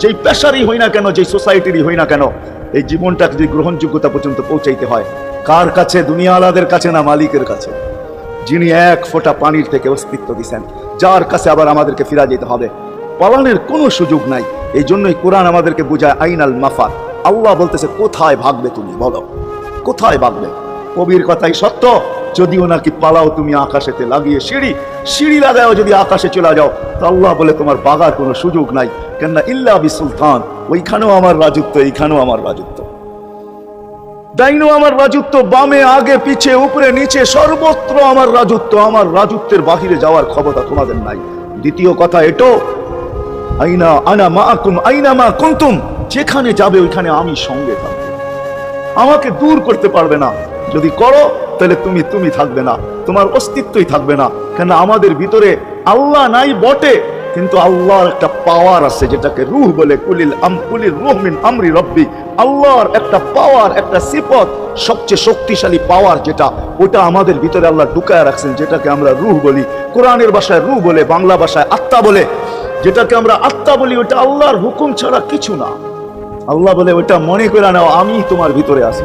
যেই পেশারই হই না কেন, যেই সোসাইটিরই হই না কেন, এই জীবনটা যদি গ্রহণযোগ্যতা পর্যন্ত পৌঁছাইতে হয়, কার কাছে? দুনিয়া আলাদের কাছে না মালিকের কাছে? যিনি এক ফোঁটা পানির থেকে অস্তিত্ব দিছেন, যার কাছে আবার আমাদেরকে ফিরা যেতে হবে। পালানের কোনো সুযোগ নাই। এই জন্যই কোরআন আমাদেরকে বোঝায়, আইনাল মাফার আল্লাহ বলতেছে, কোথায় ভাগবে তুমি? বলো। কোথায় ভাগবে? কবির কথাই সত্য। যদিও নাকি পালাও তুমি আকাশেতে লাগিয়ে সিঁড়ি সিঁড়ি লাগাও যদি আকাশে চলে যাও, তো আল্লাহ বলে তোমার বাগার কোনো সুযোগ নাই। কেননা ইল্লা বি সুলতান ওইখানেও আমার রাজত্ব, এইখানেও আমার রাজত্ব। ডাইনো আমার রাজত্ব, বামে, আগে, পিছে, উপরে, নিচে, সর্বত্র আমার রাজত্ব, আমার রাজত্বের বাহিরে যাওয়ার ক্ষমতা তোমাদের নাই। দ্বিতীয় কথা এটো, আইনা আনা মা কুম আইনা মা কুন্তুম, যেখানে যাবে ওইখানে আমি সঙ্গে থাকব। আমাকে দূর করতে পারবে না। যদি করো, তাহলে তুমি তুমি থাকবে না। তোমার অস্তিত্বই থাকবে না। কেন আমাদের ভিতরে আল্লাহ নাই বটে, কিন্তু আল্লাহর একটা পাওয়ার আছে যেটাকে রুহ বলে, কুলিল আম, কুলিল রুহ মিন আমরি রব্বি। আল্লাহর একটা পাওয়ার একটা সিফত সবচেয়ে শক্তিশালী পাওয়ার যেটা, ওটা আমাদের ভিতরে আল্লাহ ঢুকায় রাখছেন, যেটাকে আমরা রুহ বলি। কোরআনের ভাষায় রুহ বলে, বাংলা ভাষায় আত্মা বলে। যেটাকে আমরা আত্মা বলি, ওটা আল্লাহর হুকুম ছাড়া কিছু না। আল্লাহ বলে, ওটা মনে করে নাও, আমি তোমার ভিতরে আছি।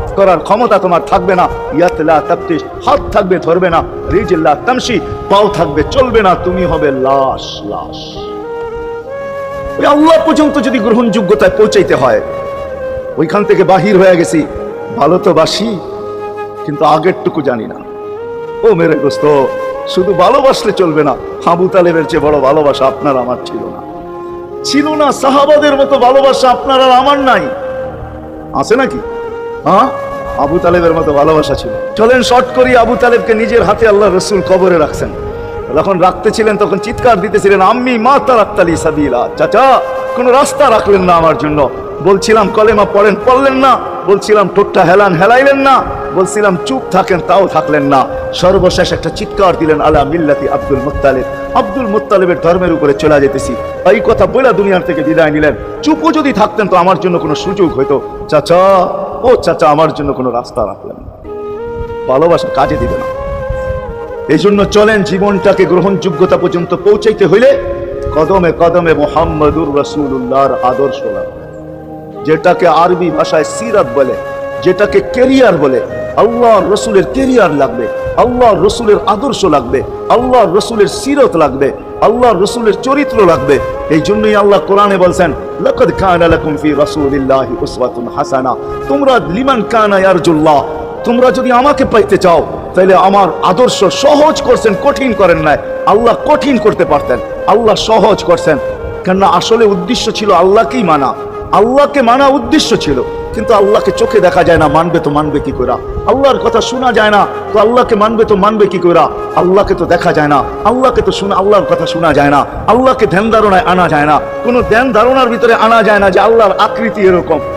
করার ক্ষমতা তোমার থাকবে না। ইয়াতলা তাপ্তিস হাত থাকবে, ধরবে না। রিজিল্লা তামসি পাও থাকবে, চলবে না। তুমি হবে লাশ লাশ। ওই আল্লাহ পর্যন্ত যদি গ্রহণযোগ্যতায় পৌঁছাইতে হয়, ওইখান থেকে বাহির হয়ে গেছি। ভালো তো বাসি, কিন্তু আগেরটুকু জানি না। ও মেরে দোস্ত, শুধু ভালোবাসলে চলবে না। হাবু তালেবের চেয়ে বড় ভালোবাসা আপনার আমার ছিল না। ছিল না সাহাবাদের মতো ভালোবাসা আপনার আর আমার নাই। আছে নাকি? হ্যাঁ? আবু তালেবের মতো ভালোবাসা ছিল। চলেন শর্ট করি, আবু তালেবকে নিজের হাতে আল্লাহ রসুল কবরে রাখছেন। যখন রাখতেছিলেন, তখন চিৎকার দিতেছিলেন, আম্মি মা তারাক্তালি সাবিলা। চাচা, কোন রাস্তা রাখলেন না আমার জন্য। বলছিলাম, কলেমা পড়েন, পড়লেন না। বলছিলাম, ঠোঁটটা হেলান, হেলাইলেন না। বলছিলাম, চুপ থাকেন, তাও থাকলেন না। সর্বশেষ একটা চিৎকার দিলেন, আলা মিল্লাতি আব্দুল মুত্তালিব। আব্দুল মুত্তালিবের ধর্মের উপরে চলে যেতেছি। এই কথা বইলা দুনিয়ার থেকে বিদায় নিলেন। চুপও যদি থাকতেন, তো আমার জন্য কোনো সুযোগ হইতো। চাচা ও চাচা, আমার জন্য কোনো রাস্তা রাখলেন ভালোবাসা কাজে দিবে না। এই জন্য চলেন জীবনটাকে গ্রহণযোগ্যতা পর্যন্ত পৌঁছাইতে হইলে কদমে কদমে মোহাম্মদুর রসুল্লাহর আদর্শ যেটাকে আরবি ভাষায় সিরাত বলে, যেটাকে কেরিয়ার বলে আল্লাহ রসুলের কেরিয়ার লাগবে, আল্লাহ রসুলের আদর্শ লাগবে, আল্লাহ রসুলের সিরত লাগবে, আল্লাহ রসুলের চরিত্র লাগবে। এই জন্যই আল্লাহ কোরআনে বলছেন, লাকাদ ফি রাসূলিল্লাহি উসওয়াতুন হাসানা। তোমরা লিমান কানা ইয়ারজুল্লাহ, তোমরা যদি আমাকে পাইতে চাও তাহলে আমার আদর্শ সহজ করছেন, কঠিন করেন নাই। আল্লাহ কঠিন করতে পারতেন, আল্লাহ সহজ করছেন। কেননা আসলে উদ্দেশ্য ছিল আল্লাহকেই মানা। আল্লাহকে মানা উদ্দেশ্য ছিল, কিন্তু আল্লাহকে চোখে দেখা যায় না, মানবে তো মানবে কি করে? আল্লাহর কথা শোনা যায় না, তো আল্লাহকে মানবে তো মানবে কি করে? আল্লাহকে তো দেখা যায় না, আল্লাহকে তো শোনা, আল্লাহর কথা শোনা যায় না, আল্লাহকে ধ্যান ধারণায় আনা যায় না, কোনো ধ্যান ধারণার ভিতরে আনা যায় না যে আল্লাহর আকৃতি এরকম।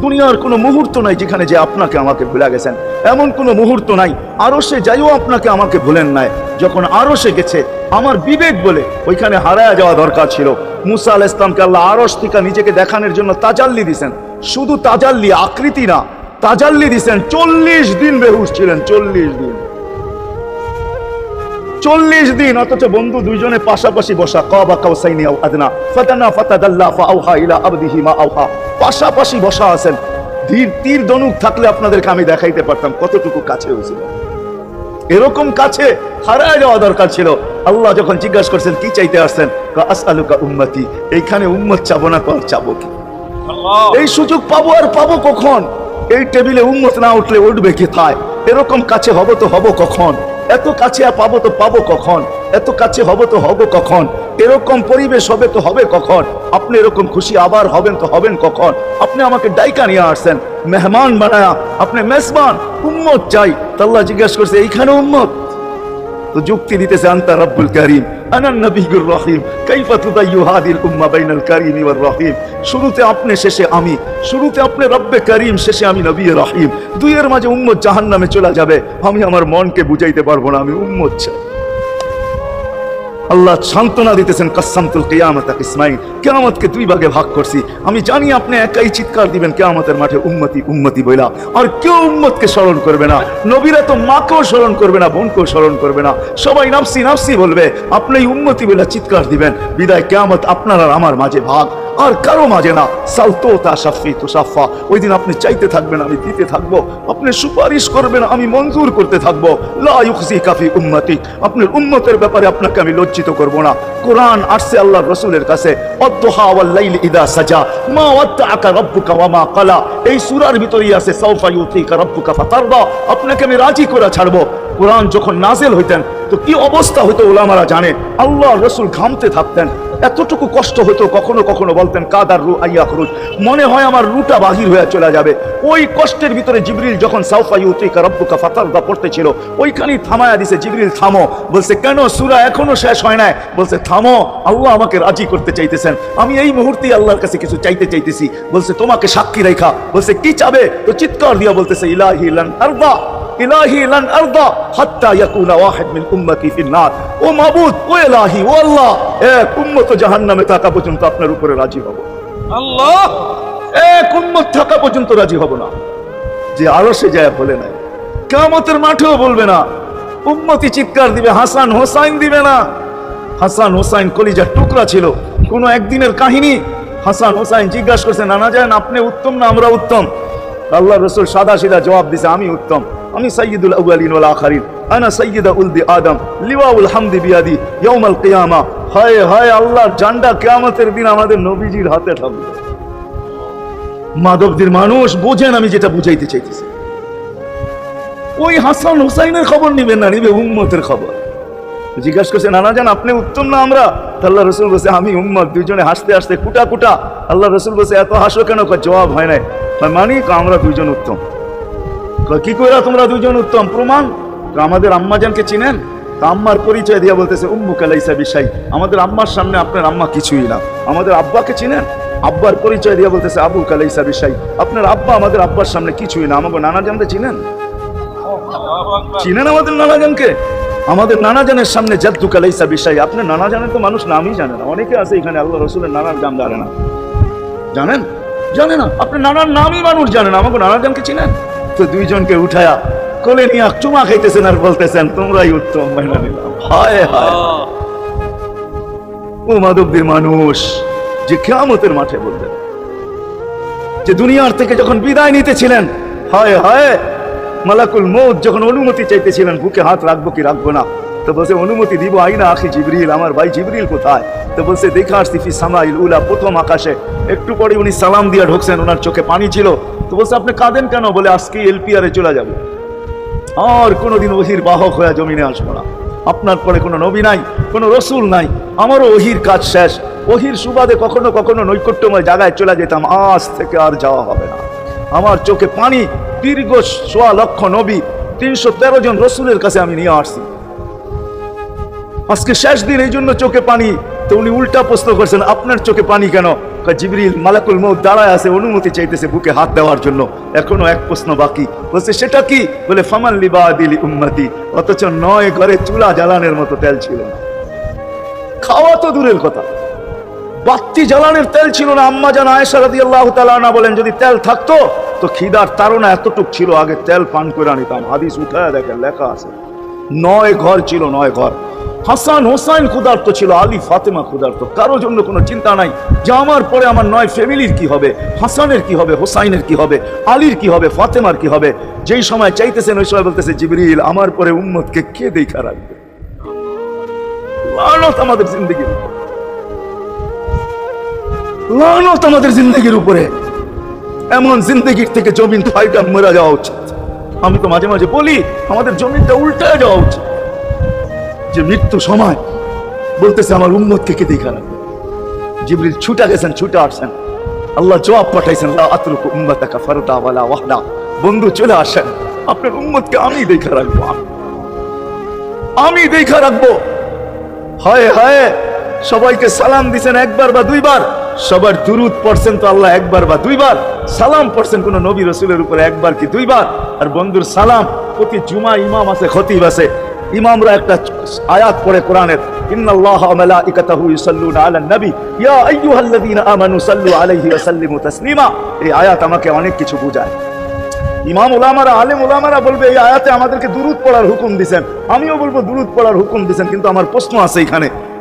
দুনিয়ার কোনো মুহূর্ত নাই যেখানে যে আপনাকে আমাকে ভুলে গেছেন। এমন কোনো মুহূর্ত নাই। আরও সে যাইও আপনাকে আমাকে ভুলেন নাই। যখন আরও সে গেছে, আমার বিবেক বলে ওইখানে হারায়া যাওয়া দরকার ছিল। মুসা আল ইসলামকে আল্লাহ আরস থেকে নিজেকে দেখানোর জন্য তাজাল্লি দিছেন। শুধু তাজাল্লি, আকৃতি না। তাজাল্লি দিছেন, চল্লিশ দিন বেহুশ ছিলেন, চল্লিশ দিন। চল্লিশ দিন অথচ বন্ধু দুইজনে পাশাপাশি বসা। কবা কাউসাইনি আও আদনা ফাতানা ফাতাদাল্লা ফাআউহা ইলা আবদিহি মা আউহা পাশাপাশি বসা আছেন। ধীর তীর দনুক থাকলে আপনাদেরকে আমি দেখাইতে পারতাম কতটুকু কাছে হয়েছিল। এরকম কাছে হারায় যাওয়া দরকার ছিল। আল্লাহ যখন জিজ্ঞাসা করছেন কি চাইতে আসছেন? আসআলুকা উম্মতি এইখানে উম্মত চাবো না আর চাবো কি? এই সুযোগ পাবো আর পাবো কখন? এই টেবিলে উন্মত না উঠলে উঠবে কি থায় এরকম কাছে হব তো হব কখন? এত কাছে পাবো তো পাবো কখন? এত কাছে হব তো হব কখন? এরকম পরিবেশ হবে তো হবে কখন? আপনি এরকম খুশি আবার হবেন তো হবেন কখন? আপনি আমাকে ডাইকা নিয়ে আসছেন, মেহমান বানায়া, আপনি মেজবান, উম্মত চাই। তাল্লাহ জিজ্ঞাসা করছে, এইখানে উম্মত? তো যুক্তি দিতেছে আন্তা রব্বুল করিম রহিম উম্মা বাইনাল করিম রহিম। শুরুতে আপনি, শেষে আমি। শুরুতে আপনি রব্বে করিম, শেষে আমি নবী রহিম। দুইয়ের মাঝে উম্মত জাহান্নামে চলে যাবে। আমি আমার মনকে বুঝাইতে পারব না, আমি উম্মত চাই। আল্লাহ সান্ত্বনা দিতেছেন কাসামতুল কিয়ামত ইসমাইল কেয়ামতকে দুই ভাগে ভাগ করছি। আমি জানি আপনি একাই চিৎকার দিবেন, কেয়ামতের মাঠে উম্মতি উম্মতি বইলা। আর কেউ উম্মতকে স্মরণ করবে না। নবীরা তো মাকেও স্মরণ করবে না, বোনকেও স্মরণ করবে না। সবাই নাফসি নাফসি বলবে, আপনি উম্মতি বইলা চিৎকার দিবেন। বিদায় কেয়ামত আপনার আর আমার মাঝে ভাগ। আর কারও মাঝে না। সালতো তা সাফি তো সাফা ওই দিন আপনি চাইতে থাকবেন, আমি দিতে থাকব। আপনি সুপারিশ করবেন, আমি মঞ্জুর করতে থাকব। লা ইউখজি কাফি উম্মতি আপনার উম্মতের ব্যাপারে আপনাকে আমি লজ্জিত করব না। কোরআন আসছে আল্লাহ রসুলের কাছে। ইদা সাজা। মা এই সূরার ভিতরেই আছে আপনাকে আমি রাজি করে ছাড়বো। কোরআন যখন নাজেল হইতেন, তো কি অবস্থা হতো ওলামারা জানে? আল্লাহ রসুল ঘামতে থাকতেন। এতটুকু কষ্ট হতো কখনো কখনো বলতেন, কাদার রু আইয়া খরুজ। মনে হয় আমার রুটা বাহির হয়ে চলে যাবে। ওই কষ্টের ভিতরে জিবরিল যখন, সাউফা ইউতিকা রব্বুকা ফাতারদা পড়তেছিল, ওইখানেই থামায়া দিছে, জিবরিল, থামো। বলছে, কেন? সুরা এখনও শেষ হয় নাই। বলছে, থামো, আল্লাহ আমাকে রাজি করতে চাইতেছেন। আমি এই মুহূর্তে আল্লাহর কাছে কিছু চাইতে চাইতেছি। বলছে, তোমাকে সাক্ষী রেখা। বলছে, কি চাবে? তো চিৎকার দিয়া বলতেছে, ইলাহি লান আরদা। ইলাহি লান আরদা হাত্তা ইয়াকুনা ওয়াহিদ মিন উম্মতি ফিন নার ও মাবুদ ও ইলাহি ও আল্লাহ এক উম্মত জাহান্নামে থাকা পর্যন্ত আপনার উপরে রাজি হব। আল্লাহ! এক উম্মত থাকা পর্যন্ত রাজি হব না। যে আরও সে যায় বলে নাই কামতের মাঠেও বলবে না। উম্মতি চিৎকার দিবে হাসান হোসাইন দিবে না। হাসান হোসাইন কলিজার টুকরা ছিল কোনো একদিনের কাহিনী। হাসান হোসাইন জিজ্ঞাসা করছে নানা যান আপনি উত্তম না আমরা উত্তম? আল্লাহ রসুল সাদা সিধা জবাব দিছে আমি উত্তম। আমি সৈয়দুল আউয়ালিন ওয়াল আখারিন। আনা সৈয়দা উলদি আদম। লিওয়াউল হামদি বিয়াদি ইয়াউমাল কিয়ামা। হায় হায় আল্লাহর জান্ডা কিয়ামতের দিন আমাদের নবীজির হাতে থাকবে। মাদকদের মানুষ বোঝেন আমি যেটা বুঝাইতে চাইতেছি। ওই হাসান হুসাইনের খবর নিবেন না, নিবে উম্মতের খবর। জিজ্ঞাসা করছে, নানা জান, আপনি উত্তম না আমরা? আল্লাহ রসুল বলছে, আমি উম্মত, দুইজনে হাসতে হাসতে কুটা কুটা। আল্লাহ রসুল বলছে, এত হাসো কেন? জবাব হয় নাই। মানি আমরা দুইজন উত্তম। কি কইরা তোমরা দুজন উত্তম? প্রমাণ? আমাদের আম্মাজানকে চিনেন? আম্মার পরিচয় দিয়া বলতেছে উম্মু কালাইসা বিশাই। আমাদের আম্মার সামনে আপনার আম্মা কিছুই না। আমাদের আব্বাকে চিনেন? আব্বার পরিচয় দিয়া বলতেছে আবু কালাইসা বিশাই। আপনার আব্বা আমাদের আব্বার সামনে কিছুই না। আমাকে নানা জানতে চিনেন? চিনেন আমাদের নানা জানকে আমাদের নানা জানের সামনে জাদ্দু কালাইসা বিষয় আপনি নানা জানেন তো মানুষ নামই জানে না। অনেকে আছে এখানে, আল্লাহ রসুলের নানার নাম জানে না। জানেন? জানে না। আপনি নানার নামই মানুষ জানেন আমাকে নানা জানকে চিনেন? তো দুইজনকে উঠায়া কোলে নিয়ে চুমা খাইতেছেন আর বলতেছেন, তোমরাই উত্তম নিলাম। হায় হায়। ও মাধবদের মানুষ, যে কেয়ামতের মাঠে বললেন, যে দুনিয়ার থেকে যখন বিদায় নিতেছিলেন, হায় হায়, মালাকুল মৌত যখন অনুমতি চাইতেছিলেন, বুকে হাত রাখব কি রাখব না? তো বলছে, অনুমতি দিব আইনা আখি জিবরিল, আমার ভাই জিবরিল কোথায়? তো বলছে, দেখা আসছি ফি সামাইল উলা প্রথম আকাশে। একটু পরে উনি সালাম দিয়া ঢুকছেন ওনার চোখে পানি ছিল। তো বলছে, আপনি কাঁদেন কেন? বলে, আজকে এলপিআরে চলে যাব। আর কোনোদিন ওহির বাহক হয়ে জমিনে আসব না। আপনার পরে কোনো নবী নাই, কোনো রসুল নাই। আমারও ওহির কাজ শেষ। ওহির সুবাদে কখনো কখনো নৈকট্যময় জায়গায় চলে যেতাম। আজ থেকে আর যাওয়া হবে না। আমার চোখে পানি, দীর্ঘ সোয়া লক্ষ নবী। তিনশো তেরো জন রসুলের কাছে আমি নিয়ে আসছি। আজকে শেষ দিন, এই জন্য চোখে পানি। তো উনি উল্টা প্রশ্ন করছেন, আপনার চোখে পানি কেন? জিবরিল মালাকুল মৌ দাঁড়ায় আছে, অনুমতি চাইতেছে বুকে হাত দেওয়ার জন্য। এখনও এক প্রশ্ন বাকি। বলছে, সেটা কি? বলে, ফামান লিবা দিলি উম্মতি। অথচ নয় ঘরে চুলা জ্বালানের মতো তেল ছিল না। খাওয়া তো দূরের কথা। বাত্তি জ্বালানের তেল ছিল না। আম্মা জান আয়েশা রাদিয়াল্লাহু তাআলা না বলেন, যদি তেল থাকতো, তো খিদার তাড়না এতটুক ছিল, আগে তেল পান করে নিতাম হাদিস উঠায় দেখেন, লেখা আছে। নয় ঘর ছিল নয় ঘর। হাসান হোসাইন ক্ষুধার্ত ছিল, আলী ফাতেমা ক্ষুধার্ত। কারও জন্য কোনো চিন্তা নাই। যে আমার পরে আমার নয় ফ্যামিলির কি হবে? হাসানের কি হবে? হোসাইনের কি হবে? আলীর কি হবে? ফাতেমার কি হবে? যেই সময় চাইতেছেন, ওই সময় বলতেছে, জিবরিল, আমার পরে উম্মতকে কে দেখা রাখবে? আমাদের জিন্দগির লানত আমাদের জিন্দগির উপরে। এমন জিন্দগির থেকে জমিন ফাইটা মরে যাওয়া উচিত। আমি তো মাঝে মাঝে বলি, আমাদের জমিনটা উল্টে যাওয়া উচিত। যে মৃত্যু সময় বলতেছে আমার উম্মতকে কে দেখা রাখবে জিবরিল ছুটা গেছেন, ছুটে আসছেন। আল্লাহ জবাব পাঠাইছেন আতরুকু উম্মাতাকা ফারদা ওয়ালা ওয়াহদা। বন্ধু চলে আসেন, আপনার উম্মতকে আমি দেখা রাখব। আমি দেখা রাখব। হায় হায়! সবাইকে সালাম দিছেন একবার বা দুইবার। সবার দুরুদ পড়ছেন তো আল্লাহ একবার বা দুইবার। সালাম পড়ছেন কোন নবী রসুলের উপরে একবার কি দুইবার? আর বন্ধুর সালাম, প্রতি জুমা ইমাম আছে, খতিব আছে। ইমামরা একটা আয়াত পড়ে কোরআনের, ইন্নাল্লাহা মালাইকাতাহু ইউসাল্লুনা আলান নবী। ইয়া আইয়ুহাল্লাযীনা আমানু সাল্লু আলাইহি ওয়া এই আয়াত আমাকে অনেক কিছু বোঝায়। ইমাম ওলামারা আলেম ওলামারা বলবে, এই আয়াতে আমাদেরকে দুরুদ পড়ার হুকুম দিছেন। আমিও বলব, দুরুদ পড়ার হুকুম দিছেন। কিন্তু আমার প্রশ্ন আছে এখানে।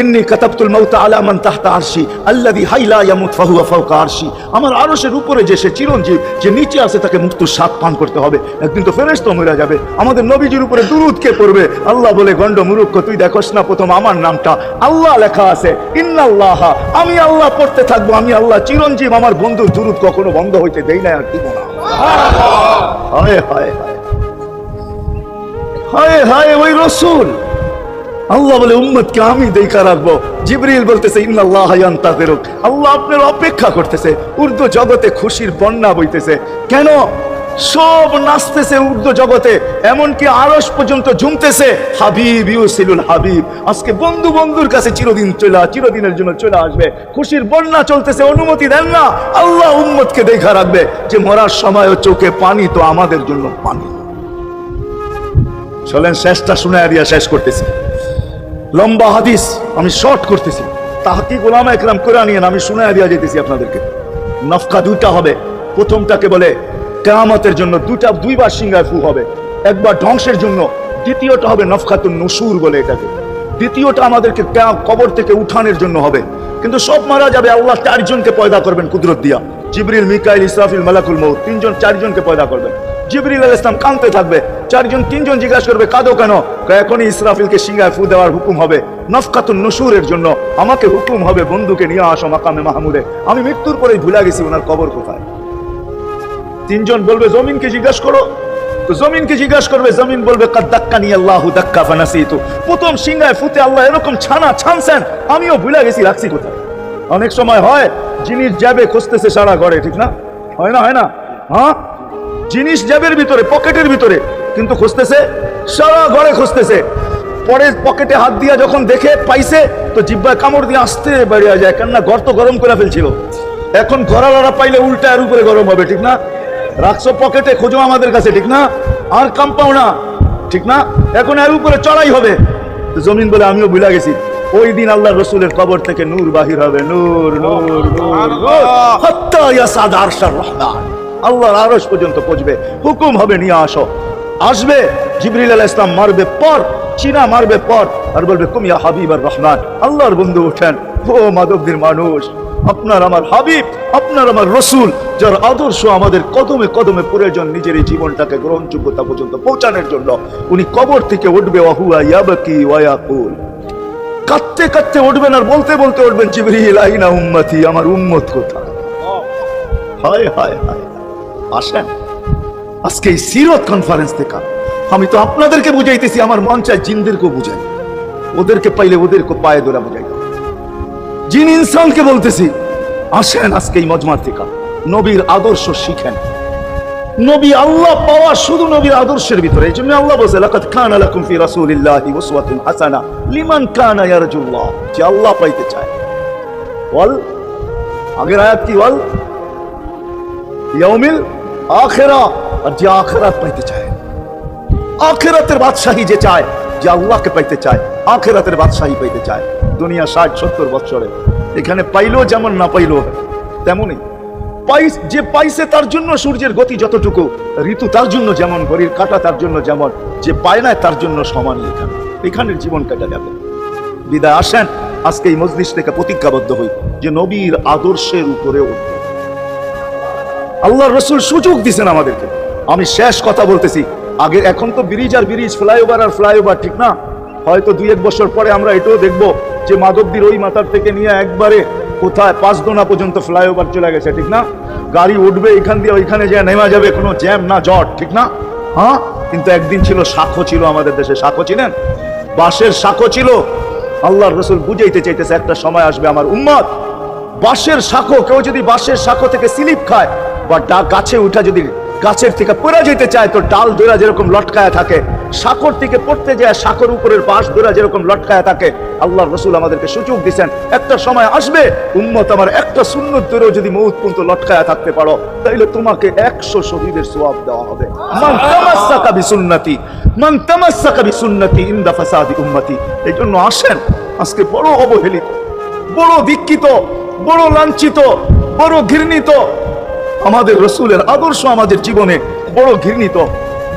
ইন্নি আলা তাহতা আরশি হাইলা ইয়ামুত আরশি। আমার আরশের উপরে যে সে চিরঞ্জীব, যে নিচে তাকে মুক্তর স্বাদ পান করতে হবে। একদিন তো মরে যাবে। আমাদের নবীজির উপরে পড়বে? আল্লাহ বলে গন্ড মুরুক্ষ, তুই দেখোস না প্রথম আমার নামটা। আল্লাহ লেখা আছে, ইন্নাল্লাহ, আমি আল্লাহ পড়তে থাকব, আমি আল্লাহ চিরঞ্জীব, আমার বন্ধুর দুরুদ কখনো বন্ধ হইতে দেই না আর দিব না। হায়। হায় হায়, ওই রসুল। আল্লাহ বলে, উম্মতকে আমি দেখা রাখব। জিবরিল বলতেছে, ইন্নাল্লাহ ইয়ান্তাযিরুক আল্লাহ আপনার অপেক্ষা করতেছে, উর্দু জগতে খুশির বন্যা বইতেছে। কেন? সব নাচতেছে উর্দু জগতে, এমনকি আরস পর্যন্ত ঝুমতেছে। হাবিব, ইউসিলুল হাবিব, আজকে বন্ধু বন্ধুর কাছে চিরদিন চলে চিরদিনের জন্য চলে আসবে। খুশির বন্যা চলতেছে, অনুমতি দেন না। আল্লাহ উম্মতকে দেখা রাখবে যে মরার সময় চোখে পানি, তো আমাদের জন্য পানি। চলেন, শেষটা শুনে দিয়া শেষ করতেছি। লম্বা হাদিস আমি শর্ট করতেছি। তাহাকি গোলামা একরাম করে নিয়েন আমি শুনে দিয়া যেতেছি আপনাদেরকে। নফকা দুইটা হবে। প্রথমটাকে বলে কেয়ামতের জন্য দুটা দুইবার সিংহায় ফু হবে। একবার ধ্বংসের জন্য, দ্বিতীয়টা হবে নফকাতুন নসুর বলে এটাকে। দ্বিতীয়টা আমাদেরকে কবর থেকে উঠানের জন্য হবে। কিন্তু সব মারা যাবে, আল্লাহ চারজনকে পয়দা করবেন কুদরত দিয়া। জিবরিল, মিকাইল, ইসরাফিল, মালাকুল মৌ তিনজন, চারজনকে পয়দা করবেন। জিবরিল ইসলাম থাকবে। চারজন, তিনজন জিজ্ঞাসা করবে, কাঁদো কেন? এখনই ইসরাফিলকে সিংহায় ফু দেওয়ার হুকুম হবে। নফকাতুন নসুরের জন্য আমাকে হুকুম হবে বন্ধুকে নিয়ে আসো মাকামে মাহমুদে। আমি মৃত্যুর পরেই গেছি ওনার কবর কোথায়। তিনজন বলবে, জমিনকে জিজ্ঞাসা করো। তো জমিনকে জিজ্ঞাসা করবে, জমিন বলবে প্রথম সিংহায় ফুতে আল্লাহ এরকম ছানা ছানছেন, আমিও ভুলে গেছি রাখছি কোথায়। অনেক সময় হয়, জিনিস যাবে, খুঁজতেছে সারা ঘরে, ঠিক না? হয় না হয় না? হ্যাঁ? জিনিস জ্যাবের ভিতরে পকেটের ভিতরে। কিন্তু খুঁজতেছে সারা ঘরে খুঁজতেছে। পরে পকেটে হাত দিয়া যখন দেখে পাইছে তো জিব্বায় কামড় দিয়ে আসতে বেরিয়ে যায়। কেননা ঘর তো গরম করে ফেলছিল। এখন ঘরালারা পাইলে উল্টা এর উপরে গরম হবে ঠিক না? রাখছো পকেটে খোঁজো আমাদের কাছে ঠিক না? আর কাম পাও না ঠিক না? এখন এর উপরে চড়াই হবে। জমিন বলে আমিও ভুলে গেছি। ওই দিন আল্লাহ রসুলের কবর থেকে নূর বাহির হবে। নূর নূর নূর। নূর হাত্তা ইয়াসাদ আরশার রহমান। আল্লাহর আরশ পর্যন্ত পৌঁছবে। হুকুম হবে, নিয়ে আসো। আসবে, জিবরিল আলাহ ইসলাম মারবে পর, চীনা মারবে পর, আর বলবে কুমিয়া হাবিব আর রহমান? আল্লাহর বন্ধু উঠেন, ও মাধবদের মানুষ, আপনার আমার হাবিব, আপনার আমার রসুল, যার আদর্শ আমাদের কদমে কদমে প্রয়োজন নিজের এই জীবনটাকে গ্রহণযোগ্যতা পর্যন্ত পৌঁছানোর জন্য, উনি কবর থেকে উঠবে ওয়ায়াকুল কাঁদতে কাঁদতে উঠবেন আর বলতে বলতে উঠবেন, জিবরিল, আইনা উম্মতি, আমার উম্মত কোথায়? হায় হায় হায়। আসেন আজকে এই সিরত কনফারেন্স থেকে আমি তো আপনাদেরকে বুঝাইতেছি, আমার মন চায় জিনদেরকেও বুঝাই। ওদেরকে পাইলে ওদেরকে পায়ে দোলা বুঝাই জিন ইনসানকে বলতেছি, আসেন আজকে এই মজমার থেকে। নবীর আদর্শ শিখেন। নবী আল্লাহ পাওয়া শুধু নবীর আদর্শের ভিতরে। এই জন্য আল্লাহ বলছে, লাকাদ কানা লাকুম ফি রাসূলিল্লাহি উসওয়াতুন হাসানা লিমান কানা ইয়ারজুল্লাহ। যে আল্লাহ পাইতে চায়। বল আগের আয়াত কি বল ইয়াউমিল আখিরা আর যে আখিরাত পাইতে চায়। আখেরাতের বাদশাহী যে চায়, যে আল্লাহকে পাইতে চায়, আখেরাতের বাদশাহী পাইতে চায়। দুনিয়া ষাট, সত্তর বছরে এখানে পাইলো যেমন না পাইলো তেমনই। পাইস যে পাইছে তার জন্য সূর্যের গতি যতটুকু, ঋতু তার জন্য যেমন, ঘড়ির কাটা তার জন্য যেমন, যে পায় না তার জন্য সমানই এখানে। এখানের জীবন কাটা যাবে। বিদায়, আসেন। আজকে এই মজলিস থেকে প্রতিজ্ঞাবদ্ধ হই যে নবীর আদর্শের উপরে উঠব। আল্লাহ রসুল সুযোগ দিছেন আমাদেরকে। আমি শেষ কথা বলতেছি। আগে এখন তো ব্রিজ আর ব্রিজ, ফ্লাইওভার আর ফ্লাইওভার ঠিক না? হয়তো দুই এক বছর পরে আমরা এটাও দেখব যে মাধবদীর ওই মাথার থেকে নিয়ে একবারে কোথায় পাঁচ দোনা পর্যন্ত ফ্লাইওভার চলে গেছে, ঠিক না? গাড়ি উঠবে এখান দিয়ে ওইখানে যে নেমা যাবে, কোনো জ্যাম না, জট, ঠিক না? হ্যাঁ? কিন্তু একদিন ছিল সাক্ষ্য ছিল আমাদের দেশে, সাক্ষ্য ছিলেন? বাঁশের সাক্ষ্য ছিল। আল্লাহর রসুল বুঝাইতে চাইতেছে, একটা সময় আসবে আমার উম্মত। বাঁশের শাখো কেউ যদি বাঁশের শাখো থেকে স্লিপ খায় বা গাছে উঠা যদি গাছের থেকে পড়ে যেতে চায়, তো ডাল দোরা যেরকম লটকায় থাকে শাখর থেকে পড়তে যায় শাখর উপরের বাঁশ দোরা যেরকম লটকায় থাকে আল্লাহ রসুল আমাদেরকে সুযোগ দিচ্ছেন একটা সময় আসবে, উম্মত আমার একটা সুন্নত দূরেও যদি মৌত পর্যন্ত লটকায় থাকতে পারো, তাইলে তোমাকে একশো শহীদের সোয়াব দেওয়া হবে। তামাসসাকা বিসুন্নতি, মান তামাসসাকা বিসুন্নতি ইনদা ফাসাদি উম্মতি। এই জন্য আসেন, আজকে বড় অবহেলিত, বড় দীক্ষিত, বড় লাঞ্ছিত, বড় ঘৃণিত আমাদের রসুলের আদর্শ আমাদের জীবনে বড় ঘৃণিত,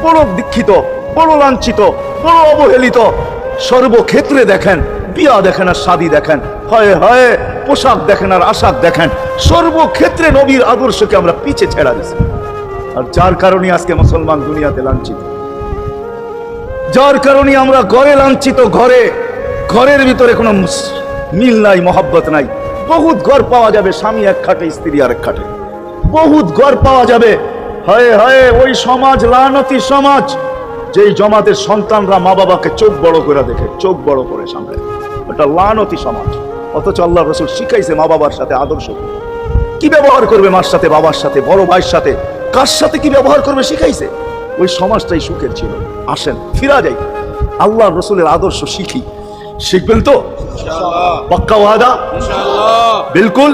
বড় দীক্ষিত, বড় লাঞ্ছিত, বড় অবহেলিত। সর্বক্ষেত্রে দেখেন, বিয়া দেখেন আর শাদি দেখেন, হয় হয় পোশাক দেখেন আর আশাক দেখেন। সর্বক্ষেত্রে নবীর আদর্শকে আমরা পিছে ছেড়া দিছি। আর যার কারণে আজকে মুসলমান দুনিয়াতে লাঞ্ছিত। যার কারণে আমরা ঘরে লাঞ্ছিত, ঘরে, ঘরের ভিতরে কোনো মিল নাই, মহাব্বত নাই। বহুত ঘর পাওয়া যাবে স্বামী এক খাটে, স্ত্রী আরেক খাটে। বহুত ঘর পাওয়া যাবে। হয় হয় ওই সমাজ লানতি সমাজ যেই জমাতের সন্তানরা মা বাবাকে চোখ বড় করে দেখে চোখ বড় করে সামনে ওটা লানতি সমাজ। অথচ আল্লাহ রসুল শিখাইছে মা বাবার সাথে আদর্শ কি। কি ব্যবহার করবে মার সাথে বাবার সাথে বড় ভাইয়ের সাথে? কার সাথে কি ব্যবহার করবে শিখাইছে? ওই সমাজটাই সুখের ছিল। আসেন ফিরা যাই। আল্লাহ রসুলের আদর্শ শিখি। শিখবেন তো? পাক্কা ওয়াদা? বিলকুল।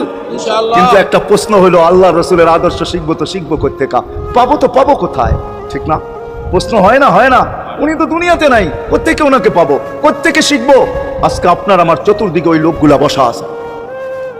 কিন্তু একটা প্রশ্ন হলো, আল্লাহ রসুলের আদর্শ শিখব তো শিখব কোথেকা পাবো তো পাবো কোথায়? ঠিক না? প্রশ্ন হয় না হয় না। উনি তো দুনিয়াতে নাই কোথেকে ওনাকে পাবো? কোথেকে শিখব? আজকে আপনার আমার চতুর্দিকে ওই লোকগুলা বসা আছে।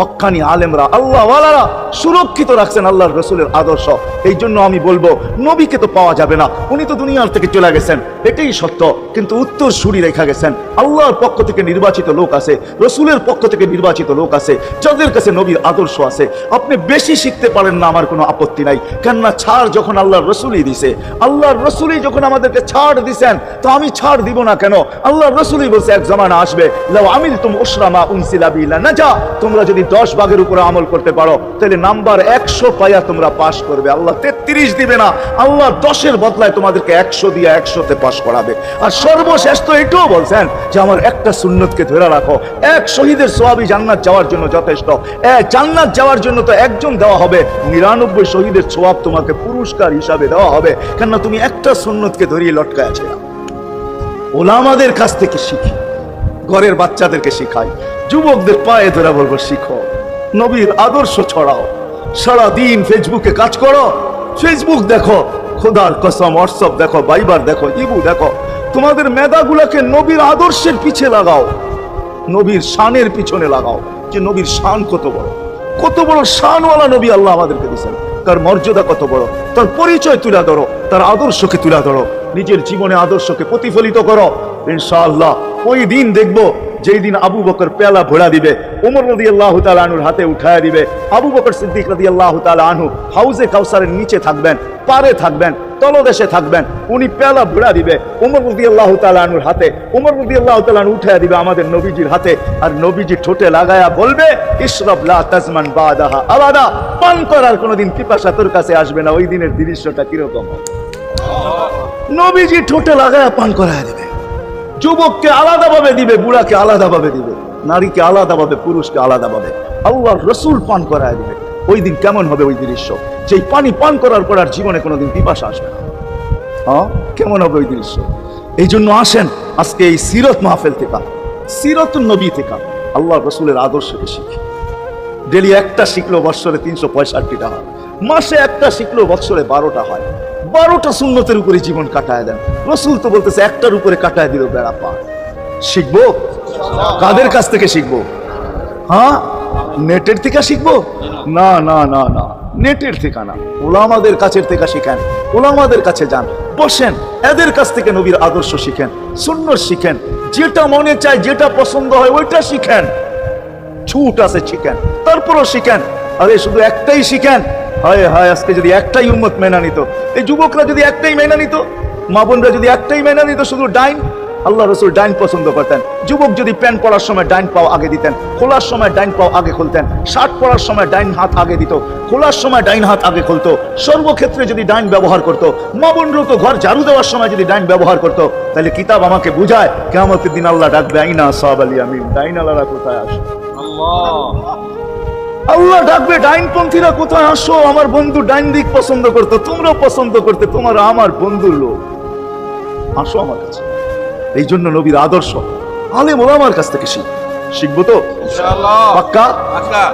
হক্কানি আলেমরা আল্লাহ ওয়ালারা সুরক্ষিত রাখছেন আল্লাহর রসুলের আদর্শ। এই জন্য আমি বলব, নবীকে তো পাওয়া যাবে না। উনি তো দুনিয়ার থেকে চলে গেছেন। এটাই সত্য, কিন্তু উত্তর সুরি রেখা গেছেন। আল্লাহর পক্ষ থেকে নির্বাচিত লোক আছে, রসুলের পক্ষ থেকে নির্বাচিত লোক আছে, যাদের কাছে নবীর আদর্শ আছে। আপনি বেশি শিখতে পারেন না, আমার কোনো আপত্তি নাই। কেননা ছাড় যখন আল্লাহর রসুলই দিছে, আল্লাহর রসুলই যখন আমাদেরকে ছাড় দিছেন, তো আমি ছাড় দিব না কেন? আল্লাহর রসুলই বলছে, এক জামানা আসবে লাও আমিল তুম ওসরামা উনসিলা বিলা না যা তোমরা যদি দশ ভাগের উপরে আমল করতে পারো, তাহলে নাম্বার একশো পাইয়া তোমরা পাশ করবে। আল্লাহ তেত্রিশ দিবে না, আল্লাহ দশের বদলায় তোমাদেরকে একশো দিয়ে একশোতে পাশ করাবে। আর সর্বশেষ তো এটাও বলছেন যে, আমার একটা সুন্নতকে ধরে রাখো। এক শহীদের সোয়াবি জান্নাত যাওয়ার জন্য যথেষ্ট। জান্নাত যাওয়ার জন্য তো একজন দেওয়া হবে। নিরানব্বই শহীদের সোয়াব তোমাকে পুরস্কার হিসাবে দেওয়া হবে। কেননা তুমি একটা সুন্নতকে ধরিয়ে লটকায় আছে। ওলামাদের কাছ থেকে শিখি। ঘরের বাচ্চাদেরকে শিখাই যুবকদের পায়ে ধরে বলব, শিখো। নবীর আদর্শ ছড়াও। সারা দিন ফেসবুকে কাজ করো। ফেসবুক দেখো। খোদার কসম, হোয়াটসঅ্যাপ দেখো বাইবার দেখো, ইবু দেখো। তোমাদের মেধাগুলোকে নবীর আদর্শের পিছে লাগাও। নবীর শানের পিছনে লাগাও যে নবীর শান কত বড়। কত বড় শানওয়ালা নবী আল্লাহ আমাদেরকে দিয়েছেন। তার মর্যাদা কত বড়। তার পরিচয় তুলে ধরো। তার আদর্শকে তুলে ধরো। নিজের জীবনে আদর্শকে প্রতিফলিত করো। ইনশাআল্লাহ। ওই দিন দেখব যেই দিন আবু বকর পেলা ভোড়া দিবে, উমর রদি আল্লাহ আনুর হাতে উঠায় দিবে। আবু বকর সিদ্দিক রদি আল্লাহ আনহু হাউজে কাউসারের নিচে থাকবেন, পারে থাকবেন, তলদেশে থাকবেন, উনি পেলা ভোড়া দিবে, উমর রদি আল্লাহ আনুর হাতে, উমর রদি আল্লাহ তালানু উঠায় দিবে আমাদের নবীজির হাতে, আর নবীজি ঠোঁটে লাগায়া বলবে ইসরব লা তাজমান বাদাহা আলাদা পান করার কোনোদিন পিপাসা তোর কাছে আসবে না, ওই দিনের দৃশ্যটা কীরকম? নবীজি ঠোঁটে লাগায়া পান করায় দেবে। যুবককে আলাদাভাবে দিবে, বুড়াকে আলাদাভাবে দিবে, নারীকে আলাদাভাবে, পুরুষকে আলাদাভাবে। আল্লাহর রসুল পান করায় দিবে। ওই দিন কেমন হবে ওই দৃশ্য? যেই পানি পান করার পর আর জীবনে কোনোদিন পিপাসা আসবে না। হ্যাঁ কেমন হবে ওই দৃশ্য? এই জন্য আসেন আজকে এই সিরত মাহফিল থেকে। সিরত নবী থেকে। আল্লাহ রসুলের আদর্শকে শিখি। ডেলি একটা শিখলো বৎসরে তিনশো পঁয়ষট্টিটা হয়। মাসে একটা শিখলো বৎসরে বারোটা হয়। বারোটা শূন্যতের উপরে জীবন কাটায় দেন। রসুল তো বলতেছে, একটার উপরে কাটায় দিল বেড়া পা। শিখব? কাদের কাছ থেকে শিখব? হ্যাঁ? নেটের থেকে শিখব? না না না না। নেটের থেকে না। ওলামাদের কাছের থেকে শিখেন। ওলামাদের কাছে যান। বসেন। এদের কাছ থেকে নবীর আদর্শ শিখেন। শূন্য শিখেন। যেটা মনে চায়, যেটা পছন্দ হয়, ওইটা শিখেন। ছুট আছে, শিখেন। তারপরও শিখেন। আরে, শুধু একটাই শিখেন? হায় হায়, আজকে যদি একটাই উন্মত মেনা নিত, এই যুবকরা যদি একটাই মেনা নিত, মা বোনরা যদি একটাই মেনা নিত শুধু ডাইন, আল্লাহ রসুল ডাইন পছন্দ করতেন। যুবক যদি প্যান্ট পরার সময় ডাইন পাও আগে দিতেন, খোলার সময় ডাইন পাও আগে খুলতেন, শার্ট পরার সময় ডাইন হাত আগে দিত, খোলার সময় ডাইন হাত আগে খুলতো, সর্বক্ষেত্রে যদি ডাইন ব্যবহার করতো, মা বোনরাও তো ঘর ঝাড়ু দেওয়ার সময় যদি ডাইন ব্যবহার করতো, তাহলে কিতাব আমাকে বুঝায় কেমতের দিন আল্লাহ ডাকবে, আইনা সাহাব আলী আমিন ডাইন আল্লাহরা কোথায় আসে আল্লাহ। ডাকবে ডাইনপন্থীরা কোথায় আসো? আমার বন্ধু ডাইন দিক পছন্দ করতো তোমরাও পছন্দ করতে তোমার আমার বন্ধুর লোক। আসো আমার কাছে। এই জন্য নবীর আদর্শ। আলেম আমার কাছ থেকে শিখ। শিখব তো? পাক্কা?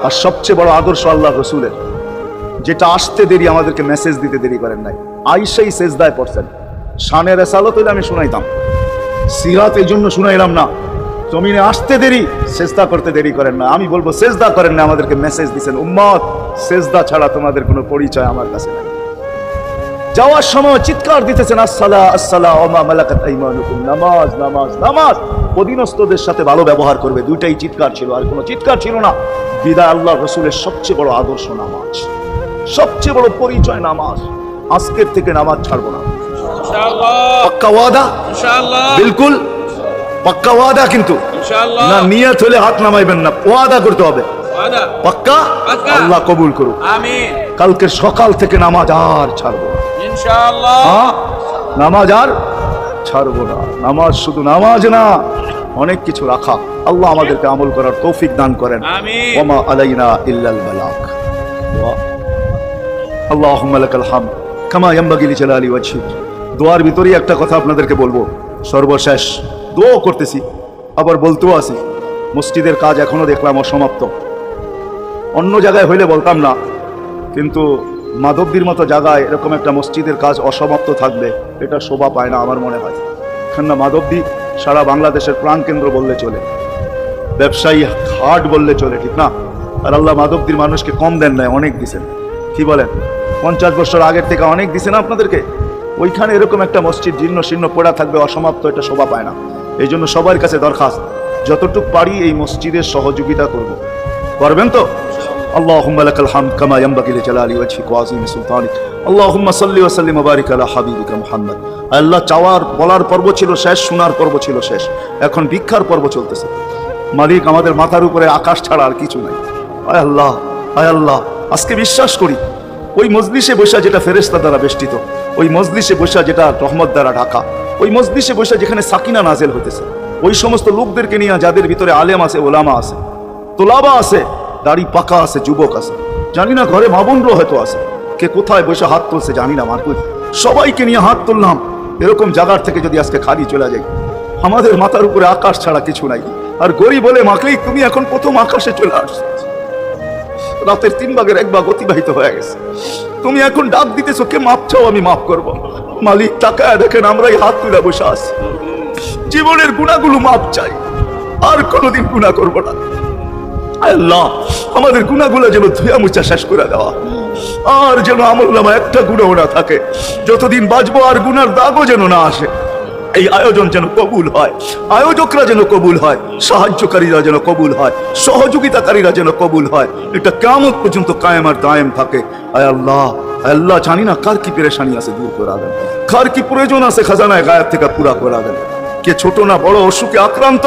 আর সবচেয়ে বড় আদর্শ আল্লাহ রসুলের। যেটা আসতে দেরি আমাদেরকে মেসেজ দিতে দেরি করেন নাই। আইসাই সেজদায় পড়ছেন। শানের এসালত হইলে আমি শুনাইতাম। সিরাত এই জন্য শুনাইলাম না। জমিনে আসতে দেরি সেজদা করতে দেরি করেন না। আমি বলব সেজদা করেন না আমাদেরকে মেসেজ দিছেন। উম্মত সেজদা ছাড়া তোমাদের কোনো পরিচয় আমার কাছে নাই। যাওয়ার সময় চিৎকার দিতেছেন আসসালা আসসালা ওমা মালাকাত আইমানুকুম। নামাজ নামাজ নামাজ। অধীনস্থদের সাথে ভালো ব্যবহার করবে। দুইটাই চিৎকার ছিল আর কোনো চিৎকার ছিল না। বিদায় আল্লাহ রসুলের সবচেয়ে বড় আদর্শ নামাজ। সবচেয়ে বড় পরিচয় নামাজ। আজকের থেকে নামাজ ছাড়বো না। বিলকুল। পাক্কা ওয়াদা কিন্তু। না নিয়ত হলে হাত নামাইবেন না ওয়াদা করতে হবে। পাক্কা। আল্লাহ কবুল করুক। কালকে সকাল থেকে নামাজ আর ছাড়বো? নামাজ আর ছাড়বো না। নামাজ শুধু নামাজ না অনেক কিছু রাখা। আল্লাহ আমাদেরকে আমল করার তৌফিক দান করেন। ওমা আলাইনা ইল্লাল বালাগ। আল্লাহুম্মা লাকাল হামদ। কামা ইয়ানবাগি লিজালালি ওয়াজহিক। দোয়ার ভিতরেই একটা কথা আপনাদেরকে বলব। সর্বশেষ দোয়া করতেছি, আবার বলতেও আছি, মসজিদের কাজ এখনও দেখলাম অসমাপ্ত। অন্য জায়গায় হইলে বলতাম না, কিন্তু মাধবদীর মতো জায়গায় এরকম একটা মসজিদের কাজ অসমাপ্ত থাকবে এটা শোভা পায় না আমার মনে হয়। কেননা মাধবদী সারা বাংলাদেশের প্রাণকেন্দ্র বললে চলে, ব্যবসায়ী হাট বললে চলে, ঠিক না? আর আল্লাহ মাধবদীর মানুষকে কম দেন নাই, অনেক দিছেন। কি বলেন? পঞ্চাশ বছর আগের থেকে অনেক দিছে না আপনাদেরকে? ওইখানে এরকম একটা মসজিদ জীর্ণ শীর্ণ পড়া থাকবে, অসমাপ্ত, এটা শোভা পায় না। এই জন্য সবার কাছে দরখাস্ত যতটুক পারি এই মসজিদের সহযোগিতা করব করবেন তো اللهم لك الحمد كما ينبغي لجلال وجهك وعظيم سلطانك اللهم صل وسلم وبارك على حبيبك محمد আল্লাহ চাওয়ার বলার পর্ব ছিল শেষ শোনার পর্ব ছিল শেষ এখন ভিক্ষার পর্ব চলতেছে মালিক আমাদের মাথার উপরে আকাশ ছাড়া আর কিছু নাই আয় আল্লাহ আয় আল্লাহ আজকে বিশ্বাস করি ওই মজলিসে বসা যেটা ফেরেস্তা দ্বারা বেষ্টিত ওই মজলিসে বসা যেটা রহমত দ্বারা ঢাকা ওই মজলিসে বসা যেখানে সাকিনা নাজেল হতেছে ওই সমস্ত লোকদেরকে নিয়ে যাদের ভিতরে আলেম আছে, ওলামা আছে, তোলাবা আছে, দাড়ি পাকা আছে, যুবক আছে, জানি না ঘরে মাবনরও হয়তো আছে, কে কোথায় বসে হাত তুলছে জানি না, মারকুল। সবাইকে নিয়ে হাত তুললাম, এরকম জায়গার থেকে যদি আজকে খালি চলে যাই, আমাদের মাথার উপরে আকাশ ছাড়া কিছু নাই। আর গরিব বলে মাকেই তুমি এখন প্রথম আকাশে চলে আসছো। রাতের তিন ভাগের এক ভাগ অতিবাহিত হয়ে গেছে। তুমি এখন ডাক দিতেছো, কে মাপ চাও, আমি মাফ করব। মালিক, তাকায় দেখেন, আমরাই হাত তুলে বসে আছি। জীবনের গুণাগুলো মাপ চাই। আর কোনোদিন গুণা করব না। আল্লাহ, আমাদের গুণাগুলো যেন ধুয়া মুচা শেষ করে দেওয়া। আর যেন আমল নামা একটা গুণও না থাকে। যতদিন বাঁচবো আর গুনার দাগও যেন না আসে। এই আয়োজন যেন কবুল হয়। আয়োজকরা যেন কবুল হয়, সাহায্যকারীরা যেন কবুল হয়, সহযোগিতাকারীরা যেন কবুল হয়। এটা কেমন পর্যন্ত কায়েম আর দায়েম থাকে। আয় আল্লাহ আল্লাহ, জানি না কার কি পেরেশানি আছে, দূর করা দেন কার কি প্রয়োজন আছে খাজানায় গায়েব থেকে পুরা করা দেন কে ছোট না বড়, অসুখে আক্রান্ত,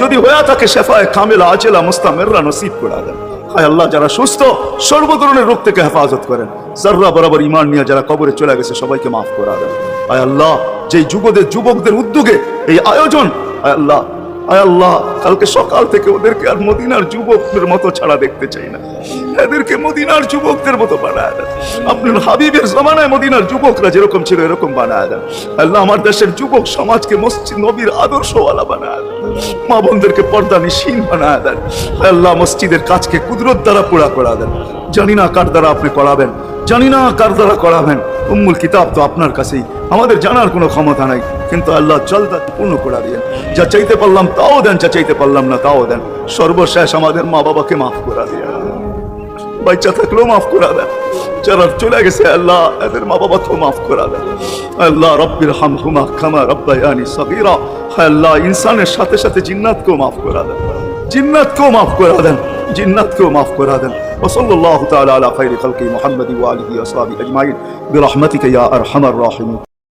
যদি হয়ে থাকে শেফায় কামেলা আচেলা মুস্তামেররা নসিব করা দেন হায় আল্লাহ, যারা সুস্থ সর্ব ধরনের রোগ থেকে হেফাজত করেন। জাররা বরাবর ইমান নিয়ে যারা কবরে চলে গেছে, সবাইকে মাফ করা দেন। আয় আল্লাহ, যেই যুবদের, যুবকদের উদ্যোগে এই আয়োজন আয় আল্লাহ আয় আল্লাহ, কালকে সকাল থেকে ওদেরকে আর মদিনার যুবকদের মতো ছাড়া দেখতে চাই না। এদেরকে মদিনার যুবকদের মতো বানায় দেন। আপনার হাবিবের জমানায় মদিনার যুবকরা যেরকম ছিল, এরকম বানায় দেন। আল্লাহ, আমার দেশের যুবক সমাজকে মসজিদ নবীর আদর্শওয়ালা বানায় মা বোনদেরকে পর্দা নিশীন বানায় দেন। আল্লাহ মসজিদের কাজকে কুদরত দ্বারা পুরা করা দেন। জানি না কার দ্বারা আপনি করাবেন। জানি না কার দ্বারা করাবেন। উম্মুল কিতাব তো আপনার কাছেই। আমাদের জানার কোনো ক্ষমতা নাই। কিন্তু আল্লাহ জলদা পূর্ণ করে দিয়েন। যা চাইতে পারলাম তাও দেন, যা চাইতে পারলাম না তাও দেন। সর্বশেষ আমাদের মা বাবাকে মাফ করা দিয়ে বাচ্চা থাকলেও মাফ করা দেন। যারা চলে গেছে আল্লাহ এদের মা বাবাকেও মাফ করা দেন আল্লাহ রব্বির হাম হুমা খামা রব্বায়ানি সগীরা আল্লাহ ইনসানের সাথে সাথে জিন্নাতকেও মাফ করা দেন জিন্নাতকেও মাফ করা দেন জিন্নাতকেও মাফ করা দেন وصلى الله تعالى على خير خلق محمد وآله وصحبه أجمعين برحمتك يا أرحم الراحمين